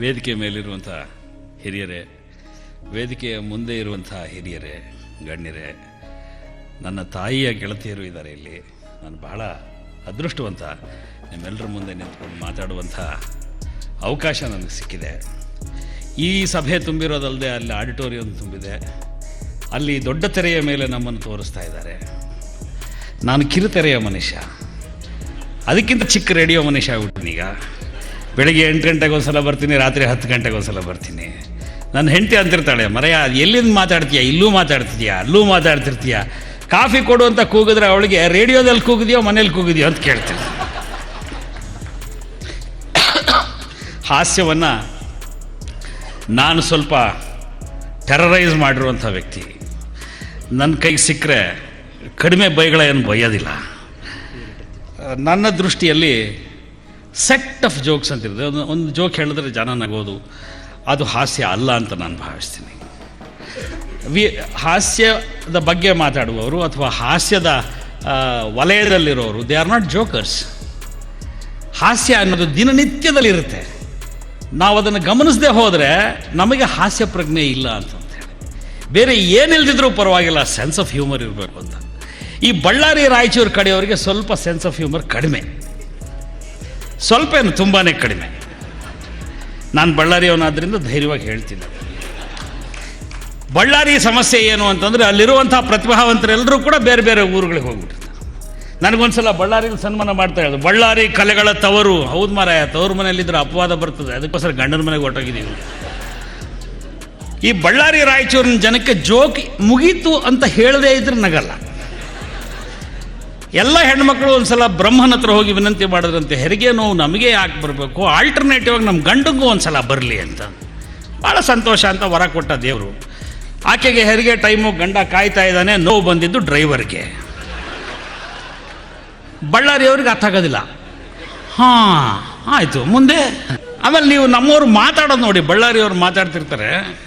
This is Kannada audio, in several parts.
ವೇದಿಕೆ ಮೇಲಿರುವಂಥ ಹಿರಿಯರೇ, ವೇದಿಕೆಯ ಮುಂದೆ ಇರುವಂಥ ಹಿರಿಯರೇ, ಗಣ್ಯರೇ, ನನ್ನ ತಾಯಿಯ ಗೆಳತಿಯರು ಇದ್ದಾರೆ ಇಲ್ಲಿ. ನಾನು ಬಹಳ ಅದೃಷ್ಟವಂತ ನಿಮ್ಮೆಲ್ಲರ ಮುಂದೆ ನಿಂತ್ಕೊಂಡು ಮಾತಾಡುವಂಥ ಅವಕಾಶ ನನಗೆ ಸಿಕ್ಕಿದೆ. ಈ ಸಭೆ ತುಂಬಿರೋದಲ್ಲದೆ ಅಲ್ಲಿ ಆಡಿಟೋರಿಯಂ ತುಂಬಿದೆ. ಅಲ್ಲಿ ದೊಡ್ಡ ತೆರೆಯ ಮೇಲೆ ನಮ್ಮನ್ನು ತೋರಿಸ್ತಾ ಇದ್ದಾರೆ. ನಾನು ಕಿರುತೆರೆಯ ಮನುಷ್ಯ. ಅದಕ್ಕಿಂತ ಚಿಕ್ಕ ರೇಡಿಯೋ ಮನುಷ್ಯ ಆಗ್ಬಿಟ್ಟಿನೀಗ ಬೆಳಿಗ್ಗೆ ಎಂಟು ಗಂಟೆಗೆ ಒಂದ್ಸಲ ಬರ್ತೀನಿ, ರಾತ್ರಿ ಹತ್ತು ಗಂಟೆಗೆ ಒಂದ್ಸಲ ಬರ್ತೀನಿ. ನನ್ನ ಹೆಂಡತಿ ಅಂತಿರ್ತಾಳೆ, ಮರೆಯ, ಎಲ್ಲಿಂದ ಮಾತಾಡ್ತೀಯ? ಇಲ್ಲೂ ಮಾತಾಡ್ತಿದ್ಯಾ? ಅಲ್ಲೂ ಮಾತಾಡ್ತಿರ್ತೀಯ? ಕಾಫಿ ಕೊಡು ಅಂತ ಕೂಗಿದ್ರೆ ಅವಳಿಗೆ, ರೇಡಿಯೋದಲ್ಲಿ ಕೂಗಿದ್ಯೋ, ಮನೇಲಿ ಕೂಗಿದ್ಯೋ ಅಂತ ಕೇಳ್ತೀನಿ. ಹಾಸ್ಯವನ್ನು ನಾನು ಸ್ವಲ್ಪ ಟೆರರೈಸ್ ಮಾಡಿರುವಂಥ ವ್ಯಕ್ತಿ. ನನ್ನ ಕೈಗೆ ಸಿಕ್ಕರೆ ಕಡಿಮೆ ಬೈಗಳ ಏನು ಬೈಯೋದಿಲ್ಲ ನನ್ನ ದೃಷ್ಟಿಯಲ್ಲಿ ಸೆಟ್ ಆಫ್ ಜೋಕ್ಸ್ ಅಂತಿರುತ್ತೆ ಒಂದು ಒಂದು ಜೋಕ್ ಹೇಳಿದ್ರೆ ಜನ ನಗೋದು. ಅದು ಹಾಸ್ಯ ಅಲ್ಲ ಅಂತ ನಾನು ಭಾವಿಸ್ತೀನಿ. ವಿ, ಹಾಸ್ಯದ ಬಗ್ಗೆ ಮಾತಾಡುವವರು ಅಥವಾ ಹಾಸ್ಯದ ವಲಯದಲ್ಲಿರೋರು ದೇ ಆರ್ ನಾಟ್ ಜೋಕರ್ಸ್ ಹಾಸ್ಯ ಅನ್ನೋದು ದಿನನಿತ್ಯದಲ್ಲಿರುತ್ತೆ. ನಾವು ಅದನ್ನು ಗಮನಿಸದೆ ಹೋದರೆ ನಮಗೆ ಹಾಸ್ಯ ಪ್ರಜ್ಞೆ ಇಲ್ಲ ಅಂತ ಹೇಳಿ. ಬೇರೆ ಏನಿಲ್ದಿದ್ರೂ ಪರವಾಗಿಲ್ಲ ಸೆನ್ಸ್ ಆಫ್ ಹ್ಯೂಮರ್ ಇರಬೇಕು ಅಂತ. ಈ ಬಳ್ಳಾರಿ ರಾಯಚೂರು ಕಡೆಯವರಿಗೆ ಸ್ವಲ್ಪ ಸೆನ್ಸ್ ಆಫ್ ಹ್ಯೂಮರ್ ಕಡಿಮೆ. ಸ್ವಲ್ಪ ಏನು ತುಂಬಾ ಕಡಿಮೆ. ನಾನು ಬಳ್ಳಾರಿಯವನಾದ್ರಿಂದ ಧೈರ್ಯವಾಗಿ ಹೇಳ್ತೀನಿ. ಬಳ್ಳಾರಿ ಸಮಸ್ಯೆ ಏನು ಅಂತಂದರೆ ಅಲ್ಲಿರುವಂಥ ಪ್ರತಿಭಾವಂತರೆಲ್ಲರೂ ಕೂಡ ಬೇರೆ ಬೇರೆ ಊರುಗಳಿಗೆ ಹೋಗ್ಬಿಟ್ಟಿರ್ತಾರೆ. ನನಗೊಂದ್ಸಲ ಬಳ್ಳಾರಿಲಿ ಸನ್ಮಾನ ಮಾಡ್ತಾ ಇರೋದು. ಬಳ್ಳಾರಿ ಕಲೆಗಳ ತವರು. ಹೌದು ಮಾರಾಯ, ತವರು ಮನೆಯಲ್ಲಿದ್ದರೆ ಅಪವಾದ ಬರ್ತದೆ. ಅದಕ್ಕೋಸ್ಕರ ಗಂಡನ ಮನೆಗೆ ಹೊಟ್ಟೋಗಿದ್ದೀವಿ ಈ ಬಳ್ಳಾರಿ ರಾಯಚೂರಿನ ಜನಕ್ಕೆ ಜೋಕ್ ಮುಗೀತು ಅಂತ ಹೇಳದೇ ಇದ್ರೆ ನಗಲ್ಲ. ಎಲ್ಲ ಹೆಣ್ಮಕ್ಳು ಒಂದ್ಸಲ ಬ್ರಹ್ಮನ ಹತ್ರ ಹೋಗಿ ವಿನಂತಿ ಮಾಡಿದ್ರಂತೆ, ಹೆರಿಗೆ ನೋವು ನಮಗೆ ಯಾಕೆ ಬರಬೇಕು? ಆಲ್ಟರ್ನೇಟಿವ್ ಆಗಿ ನಮ್ಮ ಗಂಡಂಗೂ ಒಂದ್ಸಲ ಬರಲಿ ಅಂತ. ಭಾಳ ಸಂತೋಷ ಅಂತ ವರ ಕೊಟ್ಟ ದೇವರು. ಆಕೆಗೆ ಹೆರಿಗೆ ಟೈಮು ಗಂಡ ಕಾಯ್ತಾ ಇದ್ದಾನೆ, ನೋವು ಬಂದಿದ್ದು ಡ್ರೈವರ್ಗೆ ಬಳ್ಳಾರಿಯವ್ರಿಗೆ ಅರ್ಥ ಆಗೋದಿಲ್ಲ. ಹಾಂ, ಆಯಿತು, ಮುಂದೆ. ಆಮೇಲೆ ನೀವು ನಮ್ಮವ್ರು ಮಾತಾಡೋದು ನೋಡಿ ಬಳ್ಳಾರಿಯವ್ರು ಮಾತಾಡ್ತಿರ್ತಾರೆ.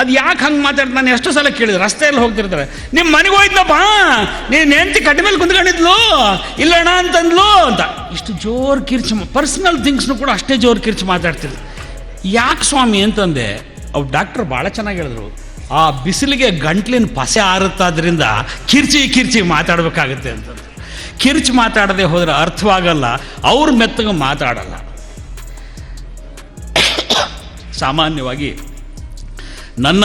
ಅದು ಯಾಕೆ ಹಂಗೆ ಮಾತಾಡ್ತಾನೆ ಎಷ್ಟು ಸಲ ಕೇಳಿದ್ರು, ರಸ್ತೆಯಲ್ಲಿ ಹೋಗ್ತಿರ್ತಾರೆ. ನಿಮ್ಮ ಮನೆಗೆ ಹೋಯ್ತಪ್ಪ ನೀನು ಹೆಂಡತಿ ಕಟ್ಟ ಮೇಲೆ ಕುಂತ್ಕೊಂಡಿದ್ಲು, ಇಲ್ಲಣ್ಣ ಅಂತಂದ್ಲು ಅಂತ. ಇಷ್ಟು ಜೋರು ಕಿರ್ಚಿ ಪರ್ಸ್ನಲ್ ಥಿಂಗ್ಸ್ನು ಕೂಡ ಅಷ್ಟೇ ಜೋರು ಕಿರ್ಚಿ ಮಾತಾಡ್ತಿದ್ರು ಯಾಕೆ ಸ್ವಾಮಿ ಅಂತಂದೆ ಅವ್ರು ಡಾಕ್ಟ್ರು ಭಾಳ ಚೆನ್ನಾಗಿ ಹೇಳಿದ್ರು. ಆ ಬಿಸಿಲಿಗೆ ಗಂಟ್ಲಿನ ಪಸೆ ಆರುತ್ತಾದ್ರಿಂದ ಕಿರ್ಚಿ ಕಿರ್ಚಿ ಮಾತಾಡಬೇಕಾಗುತ್ತೆ ಅಂತ ಕಿರ್ಚಿ ಮಾತಾಡದೆ ಹೋದರೆ ಅರ್ಥವಾಗಲ್ಲ, ಅವ್ರ ಮೆತ್ತಗೆ ಮಾತಾಡಲ್ಲ. ಸಾಮಾನ್ಯವಾಗಿ ನನ್ನ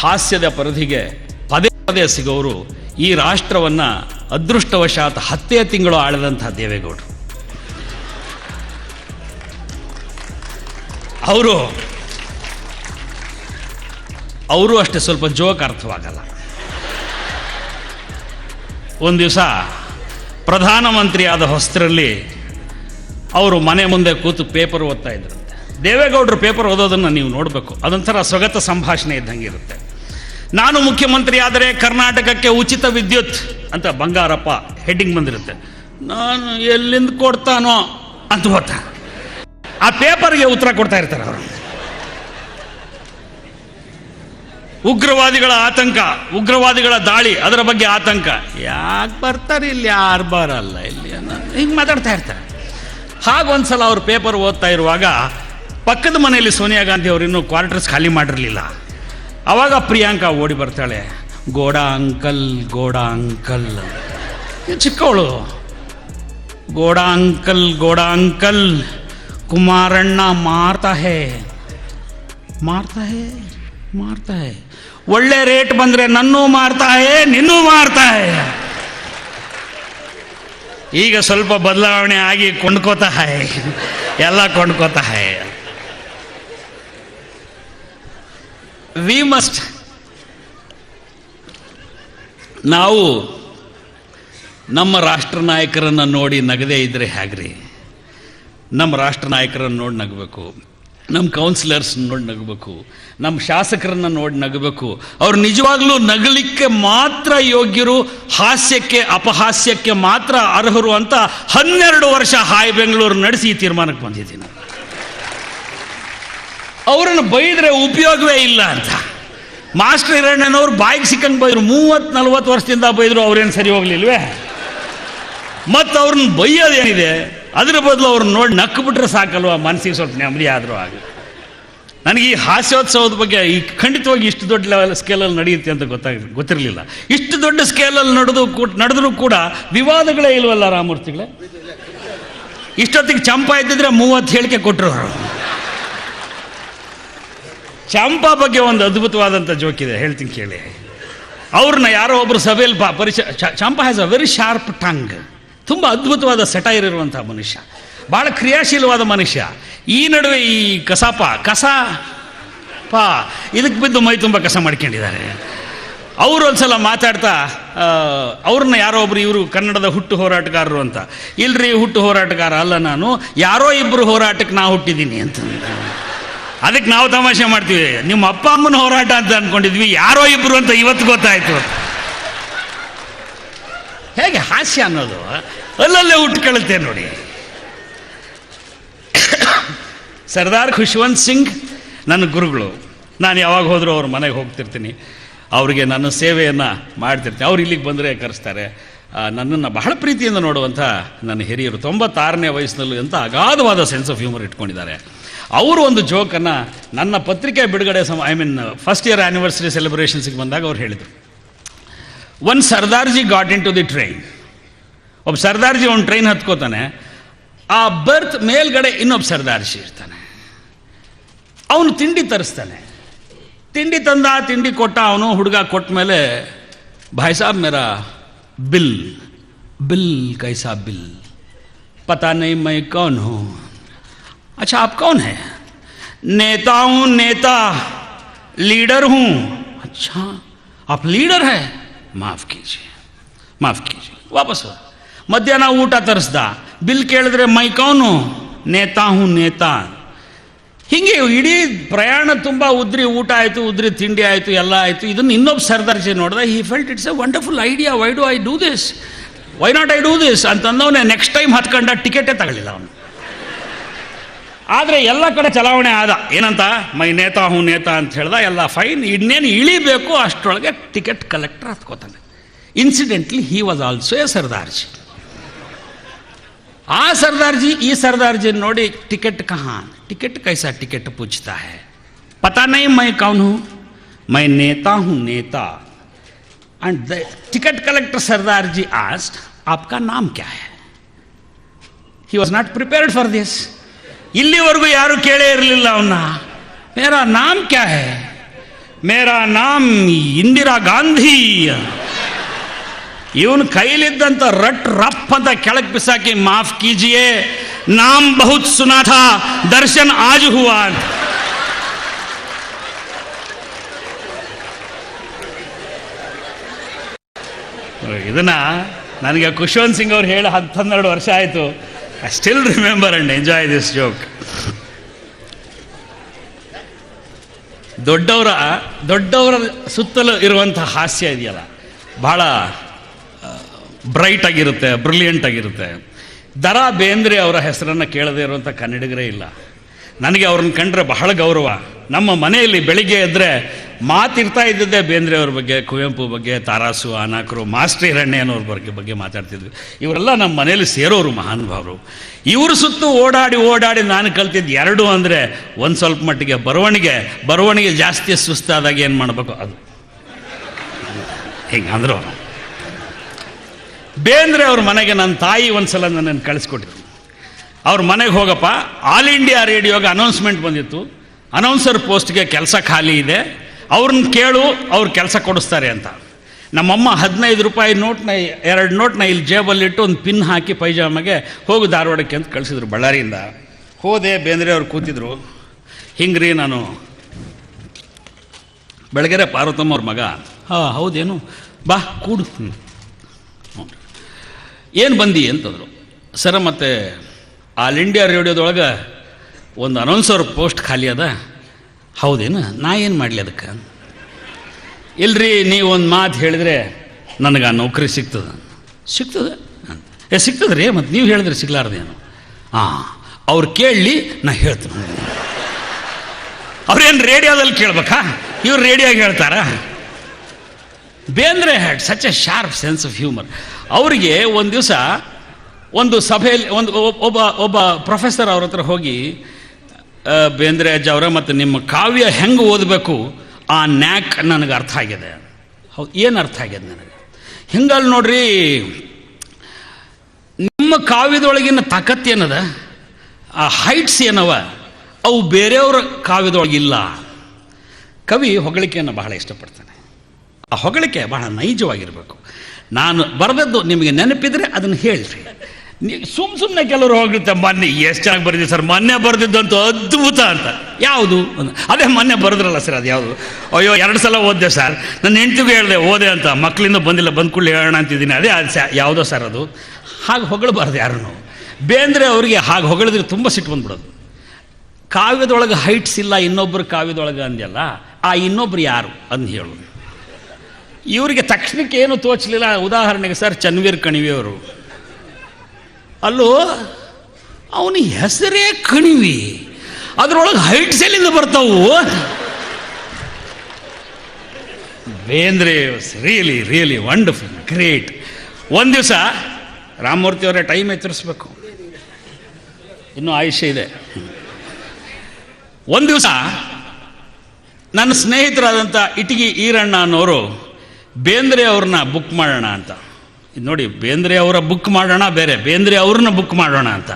ಹಾಸ್ಯದ ಪರಿಧಿಗೆ ಪದೇ ಪದೇ ಸಿಗೋರು ಈ ರಾಷ್ಟ್ರವನ್ನು ಅದೃಷ್ಟವಶಾತ್ ಹತ್ತೇ ತಿಂಗಳು ಆಳದಂಥ ದೇವೇಗೌಡರು. ಅವರು ಅವರು ಅಷ್ಟೇ ಸ್ವಲ್ಪ ಜೋಕ್ ಅರ್ಥವಾಗಲ್ಲ. ಒಂದು ದಿವಸ ಪ್ರಧಾನಮಂತ್ರಿಯಾದ ಹೊಸ್ತರಲ್ಲಿ ಅವರು ಮನೆ ಮುಂದೆ ಕೂತು ಪೇಪರ್ ಓದ್ತಾ ಇದ್ರಂತೆ ದೇವೇಗೌಡರು ಪೇಪರ್ ಓದೋದನ್ನು ನೀವು ನೋಡಬೇಕು. ಅದೊಂಥರ ಸ್ವಗತ ಸಂಭಾಷಣೆ ಇದ್ದಂಗೆ ಇರುತ್ತೆ. ನಾನು ಮುಖ್ಯಮಂತ್ರಿ ಆದರೆ ಕರ್ನಾಟಕಕ್ಕೆ ಉಚಿತ ವಿದ್ಯುತ್ ಅಂತ ಬಂಗಾರಪ್ಪ ಹೆಡ್ಡಿಂಗ್ ಬಂದಿರುತ್ತೆ. ನಾನು ಎಲ್ಲಿಂದ ಕೊಡ್ತಾನೋ ಅಂತ ಗೊತ್ತಾ? ಆ ಪೇಪರ್ಗೆ ಉತ್ತರ ಕೊಡ್ತಾ ಇರ್ತಾರೆ ಅವರು. ಉಗ್ರವಾದಿಗಳ ಆತಂಕ, ಉಗ್ರವಾದಿಗಳ ದಾಳಿ, ಅದರ ಬಗ್ಗೆ ಆತಂಕ. ಯಾಕೆ ಬರ್ತಾರೆ ಇಲ್ಲಿ? ಯಾರು ಬರಲ್ಲ ಇಲ್ಲಿ ಹಿಂಗೆ ಮಾತಾಡ್ತಾ ಇರ್ತಾರೆ. ಹಾಗೊಂದ್ಸಲ ಅವ್ರು ಪೇಪರ್ ಓದ್ತಾ ಇರುವಾಗ ಪಕ್ಕದ ಮನೆಯಲ್ಲಿ ಸೋನಿಯಾ ಗಾಂಧಿ ಅವರು ಇನ್ನೂ ಕ್ವಾರ್ಟರ್ಸ್ ಖಾಲಿ ಮಾಡಿರಲಿಲ್ಲ. ಅವಾಗ ಪ್ರಿಯಾಂಕಾ ಓಡಿ ಬರ್ತಾಳೆ, ಗೋಡಾ ಅಂಕಲ್ ಗೋಡಾ ಅಂಕಲ್. ಚಿಕ್ಕವಳು? ಗೋಡಾ ಅಂಕಲ್ ಗೋಡಾ ಅಂಕಲ್, ಕುಮಾರಣ್ಣ ಮಾರ್ತಾ ಹೇ. ಮಾರ್ತಾ ಹೇ? ಮಾರ್ತಾ ಹೇ? ಒಳ್ಳೆ ರೇಟ್ ಬಂದರೆ ನನ್ನೂ ಮಾರ್ತಾ ಹೇ, ನಿನ್ನೂ ಮಾರ್ತಾ ಹೇ. ಈಗ ಸ್ವಲ್ಪ ಬದಲಾವಣೆ ಆಗಿ ಕೊಂಡ್ಕೋತಾ ಹೇ, ಎಲ್ಲ ಕೊಂಡ್ಕೋತಾ ಹೇ. ವಿ ಮಸ್ಟ್ ನಾವು ನಮ್ಮ ರಾಷ್ಟ್ರ ನಾಯಕರನ್ನು ನೋಡಿ ನಗದೇ ಇದ್ದರೆ ಹೇಗ್ರಿ? ನಮ್ಮ ರಾಷ್ಟ್ರ ನಾಯಕರನ್ನು ನೋಡಿ ನಗಬೇಕು, ನಮ್ಮ ಕೌನ್ಸಿಲರ್ಸ್ ನೋಡಿ ನಗಬೇಕು, ನಮ್ಮ ಶಾಸಕರನ್ನು ನೋಡಿ ನಗಬೇಕು, ಅವ್ರು ನಿಜವಾಗ್ಲೂ ನಗಲಿಕ್ಕೆ ಮಾತ್ರ ಯೋಗ್ಯರು, ಹಾಸ್ಯಕ್ಕೆ, ಅಪಹಾಸ್ಯಕ್ಕೆ ಮಾತ್ರ ಅರ್ಹರು ಅಂತ ಹನ್ನೆರಡು ವರ್ಷ ಹಾಯ್ ಬೆಂಗಳೂರು ನಡೆಸಿ ಈ ತೀರ್ಮಾನಕ್ಕೆ ಬಂದಿದ್ದೀನಿ. ಅವರನ್ನು ಬೈದ್ರೆ ಉಪಯೋಗವೇ ಇಲ್ಲ ಅಂತ. ಮಾಸ್ಟರ್ ಹಿರಣ್ಣನವ್ರು ಬಾಯಿಗೆ ಸಿಕ್ಕಂಗೆ ಬೈದ್ರು. ಮೂವತ್ತು ನಲ್ವತ್ತು ವರ್ಷದಿಂದ ಬೈದ್ರು ಅವ್ರೇನು ಸರಿ ಹೋಗ್ಲಿಲ್ವೇ? ಮತ್ತು ಅವ್ರನ್ನ ಬೈಯೋದೇನಿದೆ? ಅದರ ಬದಲು ಅವ್ರನ್ನ ನೋಡಿ ನಕ್ಬಿಟ್ರೆ ಸಾಕಲ್ವ? ಮನಸ್ಸಿಗೆ ಸ್ವಲ್ಪ ನೆಮ್ಮದಿ ಆದರೂ ಆಗ ನನಗೆ ಈ ಹಾಸ್ಯೋತ್ಸವದ ಬಗ್ಗೆ ಈ ಖಂಡಿತವಾಗಿ ಇಷ್ಟು ದೊಡ್ಡ ಲೆವೆಲ್ ಸ್ಕೇಲಲ್ಲಿ ನಡೆಯುತ್ತೆ ಅಂತ ಗೊತ್ತಾಗ ಗೊತ್ತಿರಲಿಲ್ಲ. ಇಷ್ಟು ದೊಡ್ಡ ಸ್ಕೇಲಲ್ಲಿ ನಡೆದು ನಡೆದರೂ ಕೂಡ ವಿವಾದಗಳೇ ಇಲ್ವಲ್ಲ ರಾಮೂರ್ತಿಗಳೇ ಇಷ್ಟೊತ್ತಿಗೆ ಚಂಪ ಇದ್ದಿದ್ರೆ ಮೂವತ್ತು ಹೇಳಿಕೆ ಕೊಟ್ಟರು ಅವರು. ಚಂಪಾ ಬಗ್ಗೆ ಒಂದು ಅದ್ಭುತವಾದಂಥ ಜೋಕಿದೆ ಹೇಳ್ತೀನಿ ಕೇಳಿ. ಅವ್ರನ್ನ ಯಾರೋ ಒಬ್ಬರು ಸಭೆಯಲ್ಲಿ ಪಾ ಪರಿಚಯ Champa has a very sharp tongue ತುಂಬ ಅದ್ಭುತವಾದ ಸೆಟೈರ್ ಇರುವಂಥ ಮನುಷ್ಯ. ಭಾಳ ಕ್ರಿಯಾಶೀಲವಾದ ಮನುಷ್ಯ. ಈ ನಡುವೆ ಈ ಕಸಾಪ, ಕಸ, ಪಾ, ಇದಕ್ಕೆ ಬಿದ್ದು ಮೈ ತುಂಬ ಕಸ ಮಾಡ್ಕೊಂಡಿದ್ದಾರೆ. ಅವರು ಒಂದ್ಸಲ ಮಾತಾಡ್ತಾ ಅವ್ರನ್ನ ಯಾರೋ ಒಬ್ರು ಇವರು ಕನ್ನಡದ ಹುಟ್ಟು ಹೋರಾಟಗಾರರು ಅಂತ. ಇಲ್ರಿ, ಹುಟ್ಟು ಹೋರಾಟಗಾರ ಅಲ್ಲ ನಾನು. ಯಾರೋ ಇಬ್ಬರು ಹೋರಾಟಕ್ಕೆ ನಾ ಹುಟ್ಟಿದ್ದೀನಿ ಅಂತ. ಅದಕ್ಕೆ ನಾವು ತಮಾಷೆ ಮಾಡ್ತೀವಿ. ನಿಮ್ಮ ಅಪ್ಪ ಅಮ್ಮನ ಹೋರಾಟ ಅಂತ ಅಂದ್ಕೊಂಡಿದ್ವಿ ಯಾರೋ ಇಬ್ರು ಅಂತ ಇವತ್ತು ಗೊತ್ತಾಯಿತು. ಹೇಗೆ ಹಾಸ್ಯ ಅನ್ನೋದು? ಅಲ್ಲಲ್ಲೇ ಹುಟ್ಕೊಳ್ಳುತ್ತೆ ನೋಡಿ. ಸರ್ದಾರ್ ಖುಷ್ವಂತ್ ಸಿಂಗ್ ನನ್ನ ಗುರುಗಳು. ನಾನು ಯಾವಾಗ ಹೋದರೂ ಅವ್ರ ಮನೆಗೆ ಹೋಗ್ತಿರ್ತೀನಿ. ಅವರಿಗೆ ನನ್ನ ಸೇವೆಯನ್ನು ಮಾಡ್ತಿರ್ತೀನಿ. ಅವ್ರು ಇಲ್ಲಿಗೆ ಬಂದರೆ ಕರೆಸ್ತಾರೆ. ನನ್ನನ್ನು ಬಹಳ ಪ್ರೀತಿಯಿಂದ ನೋಡುವಂಥ ನನ್ನ ಹಿರಿಯರು ತೊಂಬತ್ತಾರನೇ ವಯಸ್ಸಿನಲ್ಲೂ ಎಂಥ ಅಗಾಧವಾದ ಸೆನ್ಸ್ ಆಫ್ ಹ್ಯೂಮರ್ ಇಟ್ಕೊಂಡಿದ್ದಾರೆ. ಅವರು ಒಂದು ಜೋಕನ್ನು ನನ್ನ ಪತ್ರಿಕೆ ಬಿಡುಗಡೆ ಸಮ I mean first year anniversary ಸೆಲೆಬ್ರೇಷನ್ಸಿಗೆ ಬಂದಾಗ ಅವ್ರು ಹೇಳಿದರು. One sardarji got in to the train ಒಬ್ಬ ಸರ್ದಾರ್ಜಿ ಒಂದು ಟ್ರೈನ್ ಹತ್ಕೋತಾನೆ, ಆ ಬರ್ತ್ ಮೇಲ್ಗಡೆ ಇನ್ನೊಬ್ಬ ಸರ್ದಾರ್ಜಿ ಇರ್ತಾನೆ. ಅವನು ತಿಂಡಿ ತರಿಸ್ತಾನೆ. ತಿಂಡಿ ತಂದ, ತಿಂಡಿ ಕೊಟ್ಟ, ಅವನು ಹುಡುಗ ಕೊಟ್ಟ ಮೇಲೆ, ಭಾಯ್ ಸಾಬ್ ಮೇರ ಬಿಲ್ ಬಿಲ್ ಕೈಸಾ ಬಿಲ್ ಪತಾ ನೈ ಮೈ ಕೌನ್ ಹೂ? अच्छा आप कौन है नेता हूँ नेता लीडर हूँ अच्छा आप लीडर है माफ कीजिए ಮಾಫ್ ಕೀಜಿ ವಾಪಸ್ ಹೋದ. ಮಧ್ಯಾಹ್ನ ಊಟ ತರಿಸ್ದ ಬಿಲ್ ಕೇಳಿದ್ರೆ ಮೈ ಕೌನು ನೇತಾ ಹೂ ನೇತಾ ಹಿಂಗೆ ಇಡೀ ಪ್ರಯಾಣ ತುಂಬ ಉದ್ರಿ ಊಟ ಆಯಿತು ಉದ್ರಿ ತಿಂಡಿ ಆಯಿತು ಎಲ್ಲ ಆಯಿತು ಇದನ್ನು ಇನ್ನೊಬ್ಬ ಸರ್ದಾರ್ಜಿ ನೋಡಿದ ಈ felt it's a wonderful idea why do I do this why not I do this ಅಂತಂದವನೇ next time ಹತ್ಕೊಂಡ ಟಿಕೆಟೇ ತಗೊಳ್ಳಿಲ್ಲ ಅವನು ಆದರೆ ಎಲ್ಲ ಕಡೆ ಚಲಾವಣೆ ಆದ ಏನಂತ ಮೈ ನೇತಾ ಹೂ ನೇತಾ ಅಂತ ಹೇಳ್ದ ಎಲ್ಲ ಫೈನ್ ಇನ್ನೇನು ಇಳಿಬೇಕು ಅಷ್ಟರೊಳಗೆ ticket collector ಹತ್ಕೋತಾನೆ incidentally he was also a Sardarji ಆ ಸರ್ದಾರ್ಜಿ ಈ ಸರ್ದಾರ್ಜಿ ನೋಡಿ ಟಿಕೆಟ್ ಕಹಾ ಟಿಕೆಟ್ ಕೈಸಾ ಟಿಕೆಟ್ पूछता है पता नहीं मैं कौन हूँ मैं नेता हूँ नेता and the ticket collector Sardar ji asked आपका नाम क्या है he was not prepared for this ಇಲ್ಲಿವರೆಗೂ ಯಾರು ಕೇಳೇ ಇರಲಿಲ್ಲ ಅವನ್ನ ಮೇರಾ ನಾಮ್ ಕ್ಯಾ ಹೇ? ಮೇರಾ ನಾಮ್ ಇಂದಿರಾ ಗಾಂಧಿ. ಇವನು ಕೈಲಿದ್ದಂಥ ರಟ್ ರಪ್ ಅಂತ ಕೆಳಗೆ ಬಿಸಾಕಿ ಮಾಫ್ ಕೀಜಿಯೇ. ನಾಮ್ ಬಹುತ್ ಸುನಾಥ, ದರ್ಶನ್ ಆಜ್ ಅಂತ ಇದನ್ನ ನನಗೆ ಖುಷ್ವಂತ್ ಸಿಂಗ್ ಅವ್ರು ಹೇಳಿ ಹತ್ತು ಹನ್ನೆರಡು ವರ್ಷ ಆಯಿತು. I still remember and enjoy this joke ದೊಡ್ಡವರ ದೊಡ್ಡವರ ಸುತ್ತಲೂ ಇರುವಂಥ ಹಾಸ್ಯ ಇದೆಯಲ್ಲ? ಭಾಳ ಬ್ರೈಟ್ ಆಗಿರುತ್ತೆ ಬ್ರಿಲಿಯಂಟ್ ಆಗಿರುತ್ತೆ. ದರಾ ಬೇಂದ್ರೆ ಅವರ ಹೆಸರನ್ನು ಕೇಳದೇ ಇರುವಂಥ ಕನ್ನಡಿಗರೇ ಇಲ್ಲ. ನನಗೆ ಅವ್ರನ್ನ ಕಂಡ್ರೆ ಬಹಳ ಗೌರವ. ನಮ್ಮ ಮನೆಯಲ್ಲಿ ಬೆಳಿಗ್ಗೆ ಎದ್ದರೆ ಮಾತಿರ್ತಾ ಇದ್ದದ್ದೇ ಬೇಂದ್ರೆ ಅವ್ರ ಬಗ್ಗೆ, ಕುವೆಂಪು ಬಗ್ಗೆ, ತಾರಾಸು, ಅನಾಕರು, ಮಾಸ್ಟರ್ ಅನ್ನೋರ ಬಗ್ಗೆ ಬಗ್ಗೆ ಮಾತಾಡ್ತಿದ್ವಿ. ಇವರೆಲ್ಲ ನಮ್ಮ ಮನೇಲಿ ಸೇರೋರು ಮಹಾನುಭಾವರು ಇವರು ಸುತ್ತು ಓಡಾಡಿ ಓಡಾಡಿ ನಾನು ಕಲ್ತಿದ್ದು ಎರಡು ಅಂದರೆ ಒಂದು ಸ್ವಲ್ಪ ಮಟ್ಟಿಗೆ ಬರವಣಿಗೆ ಬರವಣಿಗೆ ಜಾಸ್ತಿ ಸುಸ್ತಾದಾಗ ಏನು ಮಾಡಬೇಕು? ಅದು. ಹಿಂಗೆ ಬೇಂದ್ರೆ ಅವ್ರ ಮನೆಗೆ ನನ್ನ ತಾಯಿ ಒಂದ್ಸಲ ನನ್ನನ್ನು ಕಳಿಸ್ಕೊಟ್ಟಿದ್ರು ಅವ್ರ ಮನೆಗೆ ಹೋಗಪ್ಪ, ಆಲ್ ಇಂಡಿಯಾ ರೇಡಿಯೋಗೆ ಅನೌನ್ಸ್ಮೆಂಟ್ ಬಂದಿತ್ತು. ಅನೌನ್ಸರ್ ಪೋಸ್ಟ್ಗೆ ಕೆಲಸ ಖಾಲಿ ಇದೆ. ಅವ್ರನ್ನ ಕೇಳು, ಅವ್ರು ಕೆಲಸ ಕೊಡಿಸ್ತಾರೆ ಅಂತ. ನಮ್ಮಮ್ಮ ಹದಿನೈದು ರೂಪಾಯಿ ನೋಟ್ನ, ಎರಡು ನೋಟ್ನ ಇಲ್ಲಿ ಜೇಬಲ್ಲಿಟ್ಟು ಒಂದು ಪಿನ್ ಹಾಕಿ ಪೈಜಾಮಗೆ ಹೋಗು ಧಾರವಾಡಕ್ಕೆ ಅಂತ ಕಳಿಸಿದ್ರು ಬಳ್ಳಾರಿಯಿಂದ. ಹೋದೆ ಬೇಂದ್ರೆ ಅವ್ರು ಕೂತಿದ್ರು. ಹಿಂಗ್ರಿ ನಾನು. ಬೆಳಗೆರೆ ಪಾರ್ವತಮ್ಮ ಅವ್ರ ಮಗ. ಹಾಂ, ಹೌದೇನು? ಬಾ, ಕೂಡು. ಏನು ಬಂದಿ ಅಂತಂದರು. ಸರ, ಮತ್ತೆ ಆಲ್ ಇಂಡಿಯಾ ರೇಡಿಯೋದೊಳಗೆ ಒಂದು ಅನೌನ್ಸರ್ ಪೋಸ್ಟ್ ಖಾಲಿ ಅದ. ಹೌದೇನು? ನಾ ಏನು ಮಾಡಲಿ ಅದಕ್ಕೆ? ಇಲ್ರಿ, ನೀವು ಒಂದು ಮಾತು ಹೇಳಿದ್ರೆ ನನಗೆ ಆ ನೌಕರಿ ಸಿಗ್ತದೆ. ಸಿಗ್ತದೆ? ಅಂತ ಏ ಸಿಗ್ತದೆ ರೀ ಮತ್ತು ನೀವು ಹೇಳಿದ್ರೆ ಸಿಗ್ಲಾರ್ದೇನು. ಹಾಂ ಅವ್ರು ಕೇಳಲಿ, ನಾ ಹೇಳ್ತೀನಿ. ಅವ್ರೇನು ರೇಡಿಯೋದಲ್ಲಿ ಕೇಳ್ಬೇಕಾ? ಇವ್ರು ರೇಡಿಯೋಗೆ ಹೇಳ್ತಾರಾ. Bendre had, such a sharp sense of humour. ಅವರಿಗೆ ಒಂದು ದಿವಸ ಒಂದು ಸಭೆಯಲ್ಲಿ, ಒಂದು ಒಬ್ಬ ಒಬ್ಬ ಪ್ರೊಫೆಸರ್ ಅವ್ರ ಹತ್ರ ಹೋಗಿ ಬೇಂದ್ರೆ ಅಜ್ಜ ಅವರ, ಮತ್ತು ನಿಮ್ಮ ಕಾವ್ಯ ಹೆಂಗೆ ಓದಬೇಕು, ಆ ನ್ಯಾಕ್ ನನಗೆ ಅರ್ಥ ಆಗಿದೆ. ಹೌದು, ಏನು ಅರ್ಥ ಆಗ್ಯದ ನನಗೆ? ಹಿಂಗಲ್ಲಿ ನೋಡ್ರಿ, ನಿಮ್ಮ ಕಾವ್ಯದೊಳಗಿನ ತಾಕತ್ತೇನದ ಆ ಹೈಟ್ಸ್ ಏನವ? ಅವು ಬೇರೆಯವ್ರ ಕಾವ್ಯದೊಳಗಿಲ್ಲ. ಕವಿ ಹೊಗಳಿಕೆಯನ್ನು ಬಹಳ ಇಷ್ಟಪಡ್ತಾನೆ. ಆ ಹೊಗಳಿಕೆ ಬಹಳ ನೈಜವಾಗಿರಬೇಕು. ನಾನು ಬರೆದದ್ದು ನಿಮಗೆ ನೆನಪಿದ್ರೆ ಅದನ್ನು ಹೇಳ್ರಿ. ನೀವು ಸುಮ್ಮ ಸುಮ್ಮನೆ ಕೆಲವರು ಹೋಗುತ್ತೆ ಮೊನ್ನೆ ಎಷ್ಟು ಚೆನ್ನಾಗಿ ಬರೆದಿದ್ದು ಸರ್? ಮೊನ್ನೆ ಬರೆದಿದ್ದಂತೂ ಅದ್ಭುತ ಅಂತ. ಯಾವುದು? ಅದೇ ಮೊನ್ನೆ ಬರೆದ್ರಲ್ಲ ಸರ್ ಅದು ಯಾವುದು ಅಯ್ಯೋ, ಎರಡು ಸಲ ಓದಿದೆ ಸರ್. ನನ್ನ ಹೆಂಡ್ತಿಗೂ ಹೇಳಿದೆ, ಓದೆ ಅಂತ. ಮಕ್ಕಳಿಂದ ಬಂದಿಲ್ಲ, ಬಂದ ಕೂಡಲೇ ಹೇಳೋಣ ಅಂತಿದ್ದೀನಿ. ಅದೇ ಅದು ಯಾವುದೋ ಸರ್ ಅದು. ಹಾಗೆ ಹೊಗಳಬಾರ್ದು ಯಾರನ್ನು ಬೇಂದ್ರೆ ಅವರಿಗೆ ಹಾಗೆ ಹೊಗಳಿದ್ರೆ ತುಂಬ ಸಿಟ್ಟು ಬಂದ್ಬಿಡೋದು. ಕಾವ್ಯದೊಳಗೆ ಹೈಟ್ಸ್ ಇಲ್ಲ ಇನ್ನೊಬ್ಬರು ಕಾವ್ಯದೊಳಗೆ ಅಂದ್ಯಲ್ಲ, ಆ ಇನ್ನೊಬ್ರು ಯಾರು ಅಂದು ಹೇಳು. ಇವರಿಗೆ ತಕ್ಷಣಕ್ಕೆ ಏನು ತೋಚಲಿಲ್ಲ. ಉದಾಹರಣೆಗೆ ಸರ್ ಚನ್ವೀರ್ ಕಣಿವೆಯವರು. ಅಲ್ಲೂ, ಅವನ ಹೆಸರೇ ಕಣಿವಿ. ಅದರೊಳಗೆ ಹೈಟ್ಸ್ ಎಲ್ಲಿಂದ ಬರ್ತಾವು? Bendre really really wonderful great ಒಂದು ದಿವಸ ರಾಮಮೂರ್ತಿ ಅವರೇ ಟೈಮ್ ಎಚ್ಚರಿಸ್ಬೇಕು. ಇನ್ನೂ ಆಯುಷ್ಯ ಇದೆ. ಒಂದು ದಿವಸ ನನ್ನ ಸ್ನೇಹಿತರಾದಂಥ ಇಟಗಿ ಈರಣ್ಣ ಅನ್ನೋರು ಬೇಂದ್ರೆ ಅವ್ರನ್ನ ಬುಕ್ ಮಾಡೋಣ ಅಂತ. ನೋಡಿ, ಬೇಂದ್ರೆ ಅವರ ಬುಕ್ ಮಾಡೋಣ ಬೇರೆ, ಬೇಂದ್ರೆ ಅವ್ರನ್ನ ಬುಕ್ ಮಾಡೋಣ ಅಂತ.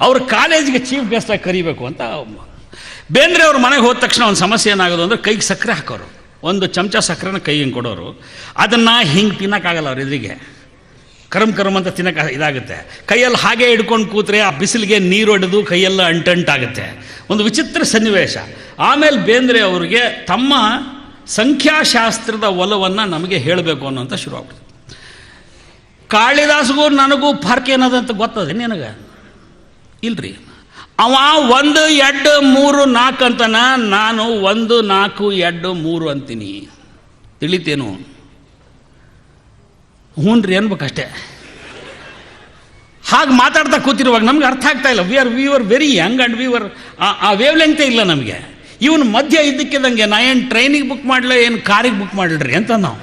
ಅವ್ರ ಕಾಲೇಜಿಗೆ ಚೀಫ್ ಗೆಸ್ಟಾಗಿ ಕರಿಬೇಕು ಅಂತ ಬೇಂದ್ರೆ ಅವ್ರ ಮನೆಗೆ ಹೋದ ತಕ್ಷಣ ಒಂದು ಸಮಸ್ಯೆ ಏನಾಗೋದು ಅಂದರೆ ಕೈಗೆ ಸಕ್ಕರೆ ಹಾಕೋರು. ಒಂದು ಚಮಚ ಸಕ್ಕರೆನ ಕೈ ಹಿಂಗೆ ಕೊಡೋರು. ಅದನ್ನು ಹಿಂಗೆ ತಿನ್ನೋಕ್ಕಾಗಲ್ಲ ಅವ್ರ ಎದುರಿಗೆ. ಕರಮ್ ಕರಮ್ ಅಂತ ತಿನ್ನಕ್ಕೆ ಇದಾಗುತ್ತೆ. ಕೈಯಲ್ಲಿ ಹಾಗೆ ಹಿಡ್ಕೊಂಡು ಕೂತ್ರೆ ಆ ಬಿಸಿಲಿಗೆ ನೀರು ಹೊಡೆದು ಕೈಯೆಲ್ಲ ಅಂಟಂಟಾಗುತ್ತೆ ಒಂದು ವಿಚಿತ್ರ ಸನ್ನಿವೇಶ. ಆಮೇಲೆ ಬೇಂದ್ರೆ ಅವರಿಗೆ ತಮ್ಮ ಸಂಖ್ಯಾಶಾಸ್ತ್ರದ ಒಲವನ್ನು ನಮಗೆ ಹೇಳಬೇಕು ಅನ್ನೋಂಥ ಶುರು ಆಗ್ಬಿಡ್ತು ಕಾಳಿದಾಸ್ಗೂ ನನಗೂ ಫರ್ಕ್ ಏನದಂತ ಗೊತ್ತದ ನಿನಗೆ? ಇಲ್ರಿ. ಅವ ಒಂದು ಎರಡು ಮೂರು, ನಾಲ್ಕು ಅಂತನ, ನಾನು ಒಂದು, ನಾಲ್ಕು ಎರಡು ಮೂರು ಅಂತೀನಿ. ತಿಳಿತೇನು? ಹ್ಞೂ ರೀ ಅನ್ಬೇಕಷ್ಟೇ. ಹಾಗೆ ಮಾತಾಡ್ತಾ ಕೂತಿರುವಾಗ ನಮ್ಗೆ ಅರ್ಥ ಆಗ್ತಾ ಇಲ್ಲ. We are we are very young and we are a wave ಲೆಂಗ್ತೇ ಇಲ್ಲ ನಮಗೆ. ಇವನು ಮಧ್ಯ ಇದ್ದಕ್ಕಿದ್ದಂಗೆ ನಾ ಏನು ಟ್ರೈನಿಗೆ ಬುಕ್ ಮಾಡಲ, ಏನು ಕಾರಿಗೆ ಬುಕ್ ಮಾಡಲ್ರಿ ಅಂತ ನಾವು.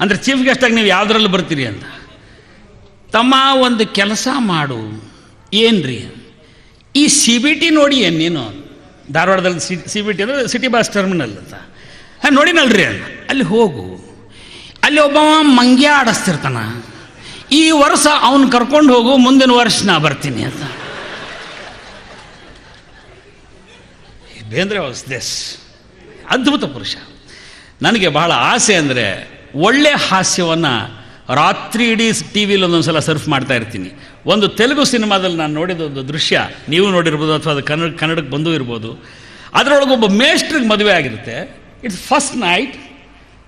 ಅಂದರೆ ಚೀಫ್ ಗೆಸ್ಟಾಗಿ ನೀವು ಯಾವುದ್ರಲ್ಲಿ ಬರ್ತೀರಿ ಅಂತ. ತಮ್ಮ ಒಂದು ಕೆಲಸ ಮಾಡು. ಏನ್ರಿ? ಈ ಸಿ ಬಿ ಟಿ ನೋಡಿ ಏನು ನೀನು? ಧಾರವಾಡದಲ್ಲಿ ಸಿ ಸಿ ಬಿ ಟಿ ಅಂದರೆ ಸಿಟಿ ಬಸ್ ಟರ್ಮಿನಲ್ ಅಂತ. ಹಾಂ, ನೋಡಿನಲ್ರಿ? ಅಲ್ಲಿ ಹೋಗು. ಅಲ್ಲಿ ಒಬ್ಬವ ಮಂಗ್ಯ ಆಡಿಸ್ತಿರ್ತಾನ. ಈ ವರ್ಷ ಅವನು ಕರ್ಕೊಂಡು ಹೋಗು, ಮುಂದಿನ ವರ್ಷ ನಾ ಬರ್ತೀನಿ ಅಂತ. ಬೇಂದ್ರೆ ವಾಸ್ ದಿಸ್ ಅದ್ಭುತ ಪುರುಷ. ನನಗೆ ಬಹಳ ಆಸೆ ಅಂದರೆ ಒಳ್ಳೆ ಹಾಸ್ಯವನ್ನು ರಾತ್ರಿ ಇಡೀ ಟಿ ವಿಲಿ ಒಂದೊಂದು ಸಲ ಸರ್ಫ್ ಮಾಡ್ತಾ ಇರ್ತೀನಿ. ಒಂದು ತೆಲುಗು ಸಿನಿಮಾದಲ್ಲಿ ನಾನು ನೋಡಿದ ಒಂದು ದೃಶ್ಯ, ನೀವು ನೋಡಿರ್ಬೋದು, ಅಥವಾ ಅದು ಕನ್ನಡ, ಕನ್ನಡಕ್ಕೆ ಬಂದೂ ಇರ್ಬೋದು. ಅದರೊಳಗೊಬ್ಬ ಮೇಸ್ಟ್ರಿಗೆ ಮದುವೆ ಆಗಿರುತ್ತೆ. ಇಟ್ಸ್ ಫಸ್ಟ್ ನೈಟ್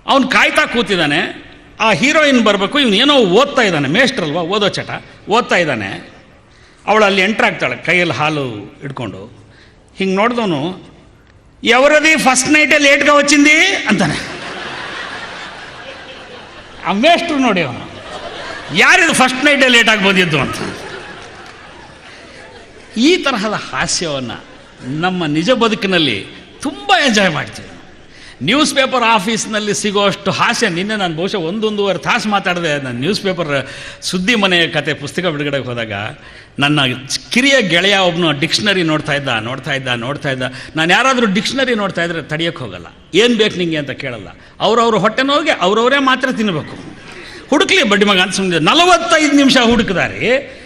ಅವನು ಕಾಯ್ತಾ ಕೂತಿದ್ದಾನೆ. ಆ ಹೀರೋಯಿನ್ ಬರಬೇಕು, ಇವನು ಏನೋ ಓದ್ತಾ ಇದ್ದಾನೆ. ಮೇಸ್ಟ್ರಲ್ವಾ ಓದೋ ಚಟ. ಓದ್ತಾ ಇದ್ದಾನೆ. ಅವಳು ಅಲ್ಲಿ ಎಂಟ್ರಾಗ್ತಾಳೆ ಕೈಯಲ್ಲಿ ಹಾಲು ಇಟ್ಕೊಂಡು ಹಿಂಗೆ ನೋಡಿದವನು ಎವರದಿ ಫಸ್ಟ್ ನೈಟೇ ಲೇಟ್ಗೆ వచ్చింది ಅಂತಾನೆ. ಆ ನೋಡಿ ಅವನು. ಯಾರಿದು ಫಸ್ಟ್ ನೈಟೇ ಲೇಟಾಗಿ ಬಂದಿದ್ದು ಅಂತ. ಈ ತರಹದ ಹಾಸ್ಯವನ್ನು ನಮ್ಮ ನಿಜ ಬದುಕಿನಲ್ಲಿ ತುಂಬ ಎಂಜಾಯ್ ಮಾಡ್ತೀವಿ. ನ್ಯೂಸ್ ಪೇಪರ್ ಆಫೀಸ್ನಲ್ಲಿ ಸಿಗೋಷ್ಟು ಹಾಸ್ಯ. ನಿನ್ನೆ ನಾನು ಬಹುಶಃ ಒಂದೊಂದೂವರೆ ತಾಸು ಮಾತಾಡಿದೆ. ನಾನು ನ್ಯೂಸ್ ಪೇಪರ್ ಸುದ್ದಿ ಮನೆಯ ಕತೆ, ಪುಸ್ತಕ ಬಿಡುಗಡೆಗೆ ಹೋದಾಗ ನನ್ನ ಕಿರಿಯ ಗೆಳೆಯ ಒಬ್ಬನು ಡಿಕ್ಷನರಿ ನೋಡ್ತಾ ಇದ್ದ ನೋಡ್ತಾ ಇದ್ದ ನೋಡ್ತಾ ಇದ್ದ. ನಾನು ಯಾರಾದರೂ ಡಿಕ್ಷನರಿ ನೋಡ್ತಾ ಇದ್ದರೆ ತಡಿಯೋಕ್ಕೆ ಹೋಗಲ್ಲ. ಏನು ಬೇಕು ನಿಂಗೆ ಅಂತ ಕೇಳಲ್ಲ. ಅವ್ರವ್ರ ಹೊಟ್ಟೆನೋರಿಗೆ ಅವ್ರವರೇ ಮಾತ್ರ ತಿನ್ನಬೇಕು ಹುಡುಕ್ಲಿ ಬಡ್ಡಿ ಮಗ ಅಂತ ಸುಮ್ಮನೆ ನಲವತ್ತೈದು ನಿಮಿಷ ಹುಡುಕಿದಾರೆ.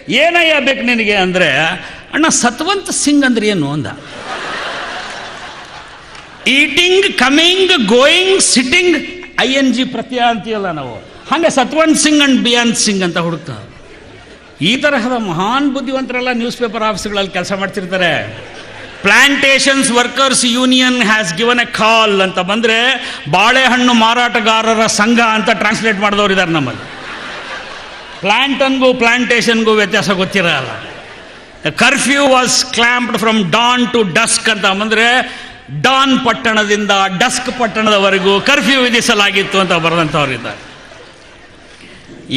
ಏನಯ್ಯ ಬೇಕು ನಿನಗೆ ಅಂದರೆ, ಅಣ್ಣ, ಸತ್ವಂತ್ ಸಿಂಗ್ ಅಂದ್ರೆ ಏನು? ಅಂದ. Eating coming going sitting I N G ಪ್ರತ್ಯಯ ಅಂತೀಯಲ್ಲ ನಾವು. ಹಾಗೆ ಸತ್ವಂತ್ ಸಿಂಗ್ ಅಂಡ್ ಬಿಯಾಂತ್ ಸಿಂಗ್ ಅಂತ ಹುಡುಕ್ತ. ಈ ತರಹದ ಮಹಾನ್ ಬುದ್ಧಿವಂತರೆಲ್ಲ ನ್ಯೂಸ್ ಪೇಪರ್ ಆಫೀಸ್ಗಳಲ್ಲಿ ಕೆಲಸ ಮಾಡ್ತಿರ್ತಾರೆ. Plantations workers union has given a call ಅಂತ ಬಂದರೆ ಬಾಳೆಹಣ್ಣು ಮಾರಾಟಗಾರರ ಸಂಘ ಅಂತ ಟ್ರಾನ್ಸ್ಲೇಟ್ ಮಾಡಿದವರು ಇದ್ದಾರೆ ನಮ್ಮಲ್ಲಿ. ಪ್ಲ್ಯಾಂಟನ್ಗೂ ಪ್ಲಾಂಟೇಶನ್ಗೂ ವ್ಯತ್ಯಾಸ ಗೊತ್ತಿರಲ್ಲ. Curfew was clamped from dawn to dusk ಅಂತ ಬಂದರೆ ಡಾನ್ ಪಟ್ಟಣದಿಂದ ಡಸ್ಕ್ ಪಟ್ಟಣದವರೆಗೂ ಕರ್ಫ್ಯೂ ವಿಧಿಸಲಾಗಿತ್ತು ಅಂತ ಬರೆದಂಥವರಿದ್ದಾರೆ.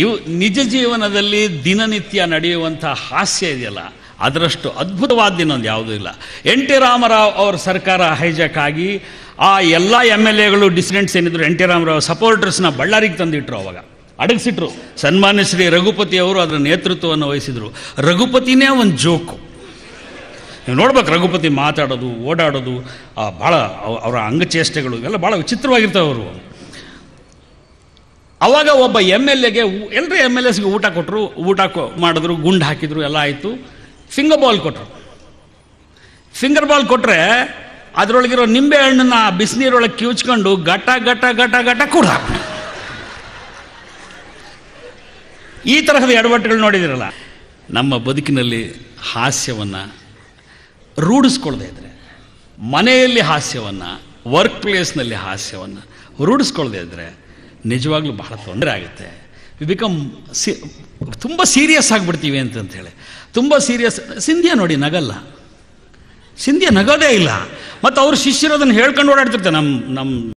ಇವು ನಿಜ ಜೀವನದಲ್ಲಿ ದಿನನಿತ್ಯ ನಡೆಯುವಂಥ ಹಾಸ್ಯ ಇದೆಯಲ್ಲ, ಅದರಷ್ಟು ಅದ್ಭುತವಾದ ಇನ್ನೊಂದು ಯಾವುದೂ ಇಲ್ಲ. ಎನ್ ಟಿ ರಾಮರಾವ್ ಅವ್ರ ಸರ್ಕಾರ ಹೈಜಾಕ್ ಆಗಿ ಆ ಎಲ್ಲ ಎಂ ಎಲ್ ಎಗಳು ಡಿಸಿಡೆಂಟ್ಸ್ ಏನಿದ್ರು, ಎನ್ ಟಿ ರಾಮರಾವ್ ಸಪೋರ್ಟರ್ಸ್ನ ಬಳ್ಳಾರಿಗೆ ತಂದಿಟ್ರು ಅವಾಗ. ಅಡಗಿಸಿಟ್ರು. ಸನ್ಮಾನ್ಯ ಶ್ರೀ ರಘುಪತಿ ಅವರು ಅದರ ನೇತೃತ್ವವನ್ನು ವಹಿಸಿದರು. ರಘುಪತಿನೇ ಒಂದು ಜೋಕು. ನೀವು ನೋಡ್ಬೇಕು ರಘುಪತಿ ಮಾತಾಡೋದು, ಓಡಾಡೋದು ಭಾಳ ಅವ- ಅವರ ಅಂಗಚೇಷ್ಟೆಗಳು ಇವೆಲ್ಲ ಭಾಳ ವಿಚಿತ್ರವಾಗಿರ್ತವೆ ಅವರು. ಅವಾಗ ಒಬ್ಬ ಎಂ ಎಲ್ ಎಗೆ ಎಲ್ಲರೂ ಎಂ ಎಲ್ ಎಸ್ಗೆ ಊಟ ಕೊಟ್ಟರು ಊಟ ಮಾಡಿದ್ರು, ಗುಂಡು ಹಾಕಿದ್ರು, ಎಲ್ಲ ಆಯಿತು. ಫಿಂಗರ್ ಬಾಲ್ ಕೊಟ್ಟರು ಫಿಂಗರ್ ಬಾಲ್ ಕೊಟ್ಟರೆ ಅದರೊಳಗಿರೋ ನಿಂಬೆ ಹಣ್ಣನ್ನ ಬಿಸಿನೀರೊಳಗೆ ಕಿವುಚ್ಕೊಂಡು ಗಟ ಗಟ ಗಟ ಗಟ ಕೂಡ ಈ ತರಹದ ಎಡವಟ್ಟುಗಳು ನೋಡಿದಿರಲ್ಲ. ನಮ್ಮ ಬದುಕಿನಲ್ಲಿ ಹಾಸ್ಯವನ್ನು ರೂಢಿಸ್ಕೊಳ್ದೇ ಇದ್ರೆ, ಮನೆಯಲ್ಲಿ ಹಾಸ್ಯವನ್ನು ವರ್ಕ್ ಪ್ಲೇಸ್ನಲ್ಲಿ ಹಾಸ್ಯವನ್ನು ರೂಢಿಸ್ಕೊಳ್ದೇ ಇದ್ದರೆ ನಿಜವಾಗ್ಲೂ ಬಹಳ ತೊಂದರೆ ಆಗುತ್ತೆ. ವಿ ಬಿಕಮ್ ಸಿ, ತುಂಬ ಸೀರಿಯಸ್ ಆಗಿಬಿಡ್ತೀವಿ ಅಂತ ಹೇಳಿ. ತುಂಬ ಸೀರಿಯಸ್ ಸಿಂಧ್ಯ ನೋಡಿ ನಗಲ್ಲ. ಸಿಂಧ್ಯ ನಗೋದೇ ಇಲ್ಲ. ಮತ್ತು ಅವ್ರ ಶಿಷ್ಯರು ಅದನ್ನು ಹೇಳ್ಕೊಂಡು ಓಡಾಡ್ತಿರ್ತಾರೆ. ನಮ್ಮ ನಮ್ಮ